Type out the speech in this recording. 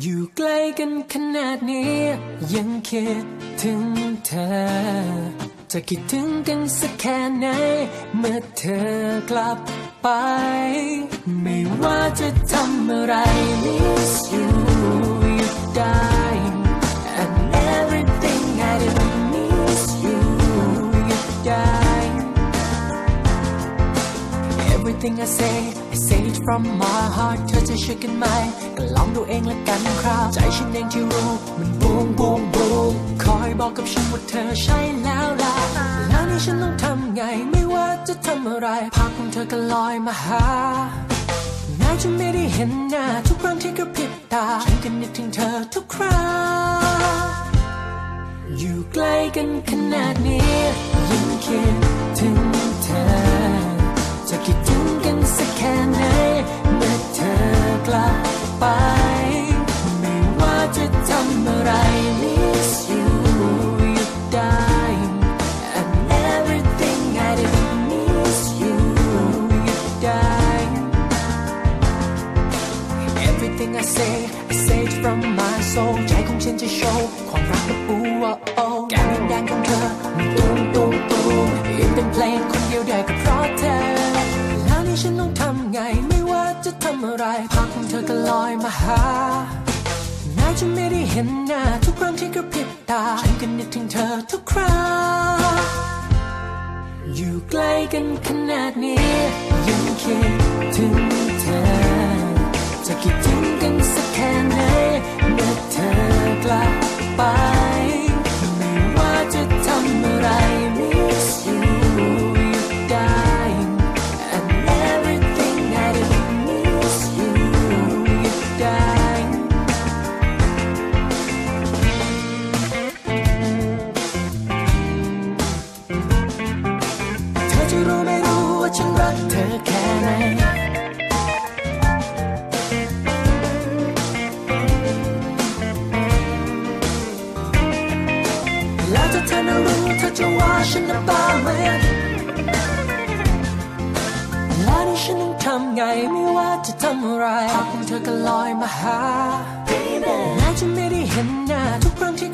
อยู่ใกล้กันขนาดนี้ ยังคิดถึงเธอ จะคิดถึงกันสักแค่ไหน เมื่อเธอกลับไป ไม่ว่าจะทำอะไร miss you Everything I say I say it from my heart เธอจะเชื่อกันไหมก็ลองดูเองละกันครับ ใจฉันเองที่รู้ มันบูมบูมบูมคอยบอกกับฉันว่าเธอใช่แล้วล่ะแล้วนี่ฉันต้องทำไง ไม่ว่าจะทำอะไรภาพของเธอก็ลอยมาหาแม้จะไม่ได้เห็นหน้า ทุกครั้งที่กระพริบตา ฉันก็นึกถึงเธอทุกครั้งอยู่ใกล้กันขนาดนี้ยังคิด ค่ไหนเมื่อเธอกลับไป ไม่ว่าจะทำอะไร miss you อยู่ได้ and everything I do miss you อยู่ได้ Everything I say I say it from my soul ใจของฉันจะโชว์ความรักและปูโอ้แก้มแดงของเธอมันตูมตูมตูมยังเป็นเพลงคนเดียวได้ก็เจะทำอไรภาพของเธอก็ลอยมาหาแม้จะไม่ได้เห็นหน้าทุกครั้งที่กระพริบตา ฉันก็นึกถึงเธอทุกครั้งอยู่ใกล้กันขนาดนี้ ยังคิดถึงเธอ จะคิดถึงกันสักแค่ไหน ฉันรักเธอแค่ไหนแล้วถ้าเธอน่ะรู้เธอจะว่าฉันน่ะบ้าไหมแล้วนี่ฉันต้องทำไงไม่ว่าจะทำอะไรภาพของเธอก็ลอยมาหาแม้จะไม่ได้เห็นหน้าทุกครั้งที่